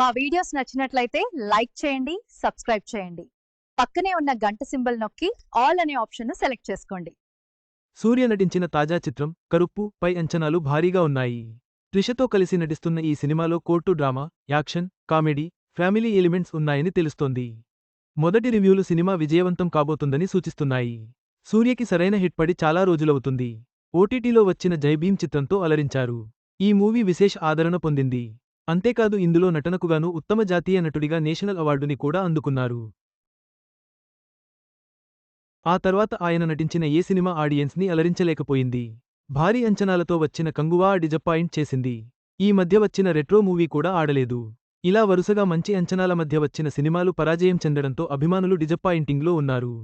మా వీడియోస్ నచ్చినట్లయితే లైక్ చేయండి సబ్స్క్రైబ్ చేయండి. పక్కనే ఉన్న గంట సింబల్ నొక్కి ఆల్ అనే ఆప్షన్ను సెలెక్ట్ చేసుకోండి. సూర్య నటించిన తాజా చిత్రం కరుప్పు పై అంచనాలు భారీగా ఉన్నాయి. త్రిషతో కలిసి నటిస్తున్న ఈ సినిమాలో court drama action comedy family elements ఉన్నాయని తెలుస్తోంది. మొదటి రివ్యూలు సినిమా విజయవంతం కాబోతుందని సూచిస్తున్నాయి. సూర్యకి సరైన హిట్ పడి చాలా రోజులవుతుంది. ఓటీటీలో వచ్చిన జై భీమ్ చిత్రంతో అలరించారు. ఈ మూవీ విశేష ఆదరణ పొందింది. అంతేకాదు ఇందులో నటనకుగాను ఉత్తమ జాతీయ నటుడిగా నేషనల్ అవార్డుని కూడా అందుకున్నారు. ఆ తర్వాత ఆయన నటించిన ఏ సినిమా ఆడియన్స్ని అలరించలేకపోయింది. భారీ అంచనాలతో వచ్చిన కంగువా డిజపాయింట్ చేసింది. ఈ మధ్య వచ్చిన రెట్రో మూవీ కూడా ఆడలేదు. ఇలా వరుసగా మంచి అంచనాల మధ్య వచ్చిన సినిమాలు పరాజయం చెందడంతో అభిమానులు డిజపాయింటింగ్లో ఉన్నారు.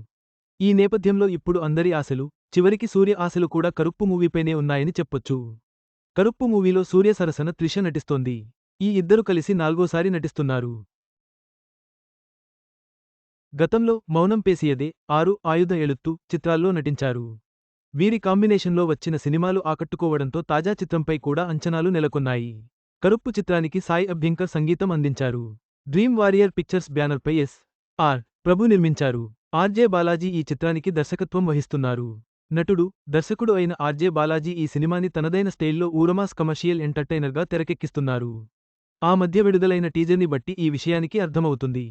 ఈ నేపథ్యంలో ఇప్పుడు అందరి ఆశలు చివరికి సూర్య ఆశలు కూడా కరుప్పు మూవీపైనే ఉన్నాయని చెప్పొచ్చు. కరుప్పు మూవీలో సూర్య సరసన త్రిష నటిస్తోంది. ఈ ఇద్దరు కలిసి నాల్గోసారి నటిస్తున్నారు. గతంలో మౌనం పేసియదే ఆరు ఆయుధ ఎలుత్తు చిత్రాల్లో నటించారు. వీరి కాంబినేషన్లో వచ్చిన సినిమాలు ఆకట్టుకోవడంతో తాజా చిత్రంపై కూడా అంచనాలు నెలకొన్నాయి. కరుప్పు చిత్రానికి సాయి అభ్యంకర్ సంగీతం అందించారు. డ్రీమ్ వారియర్ పిక్చర్స్ బ్యానర్పై ఎస్. ఆర్. ప్రభు నిర్మించారు. ఆర్జే బాలాజీ ఈ చిత్రానికి దర్శకత్వం వహిస్తున్నారు. నటుడు దర్శకుడు అయిన ఆర్జే బాలాజీ ఈ సినిమాని తనదైన స్టైల్లో ఊరమాస్ కమర్షియల్ ఎంటర్టైనర్గా తెరకెక్కిస్తున్నారు. ఆ మధ్య విడుదలైన టీజర్ని బట్టి ఈ విషయానికి అర్థమవుతుంది.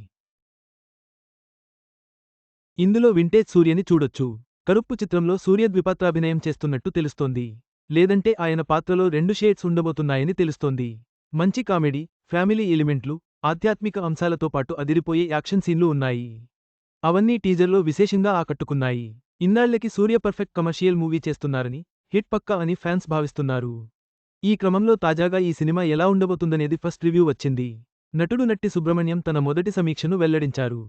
ఇందులో వింటేజ్ సూర్యని చూడొచ్చు. కరుప్పు చిత్రంలో సూర్య ద్విపాత్రాభినయం చేస్తున్నట్టు తెలుస్తోంది. లేదంటే ఆయన పాత్రలో రెండు షేడ్స్ ఉండబోతున్నాయని తెలుస్తోంది. మంచి కామెడీ ఫ్యామిలీ ఎలిమెంట్లు ఆధ్యాత్మిక అంశాలతో పాటు అదిరిపోయే యాక్షన్ సీన్లు ఉన్నాయి. అవన్నీ టీజర్లో విశేషంగా ఆకట్టుకున్నాయి. ఇన్నాళ్ళకి సూర్య పర్ఫెక్ట్ కమర్షియల్ మూవీ చేస్తున్నారని హిట్ పక్కా అని ఫ్యాన్స్ భావిస్తున్నారు. ఈ క్రమంలో తాజాగా ఈ సినిమా ఎలా ఉండబోతుందనేది ఫస్ట్ రివ్యూ వచ్చింది. నటుడు నట్టి సుబ్రహ్మణ్యం తన మొదటి సమీక్షను వెల్లడించారు.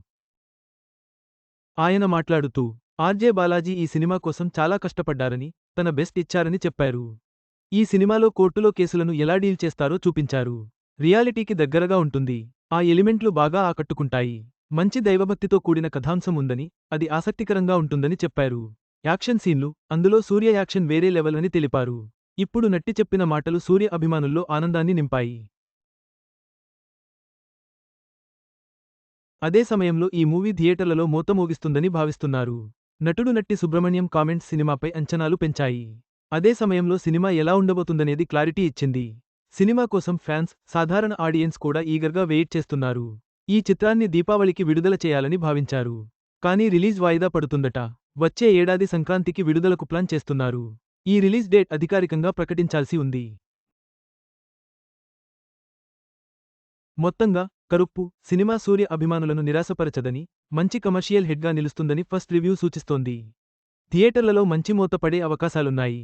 ఆయన మాట్లాడుతూ ఆర్జే బాలాజీ ఈ సినిమా కోసం చాలా కష్టపడ్డారని తన బెస్ట్ ఇచ్చారని చెప్పారు. ఈ సినిమాలో కోర్టులో కేసులను ఎలా డీల్ చేస్తారో చూపించారు. రియాలిటీకి దగ్గరగా ఉంటుంది. ఆ ఎలిమెంట్లు బాగా ఆకట్టుకుంటాయి. మంచి దైవభక్తితో కూడిన కథాంశం ఉందని అది ఆసక్తికరంగా ఉంటుందని చెప్పారు. యాక్షన్ సీన్లు అందులో సూర్య యాక్షన్ వేరే లెవెల్ అని తెలిపారు. ఇప్పుడు నట్టి చెప్పిన మాటలు సూర్య అభిమానుల్లో ఆనందాన్ని నింపాయి. అదే సమయంలో ఈ మూవీ థియేటర్లలో మోతమోగిస్తుందని భావిస్తున్నారు. నటుడు నట్టి సుబ్రహ్మణ్యం కామెంట్స్ సినిమాపై అంచనాలు పెంచాయి. అదే సమయంలో సినిమా ఎలా ఉండబోతుందనేది క్లారిటీ ఇచ్చింది. సినిమా కోసం ఫ్యాన్స్ సాధారణ ఆడియన్స్ కూడా ఈగర్గా వెయిట్ చేస్తున్నారు. ఈ చిత్రాన్ని దీపావళికి విడుదల చేయాలని భావించారు. కానీ రిలీజ్ వాయిదా పడుతుందట. వచ్చే ఏడాది సంక్రాంతికి విడుదలకు ప్లాన్ చేస్తున్నారు. ఈ రిలీజ్ డేట్ అధికారికంగా ప్రకటించాల్సి ఉంది. మొత్తంగా కరుప్పు సినిమా సూర్య అభిమానులను నిరాశపరచదని మంచి కమర్షియల్ హిట్గా నిలుస్తుందని ఫస్ట్ రివ్యూ సూచిస్తోంది. థియేటర్లలో మంచి మూత పడే అవకాశాలున్నాయి.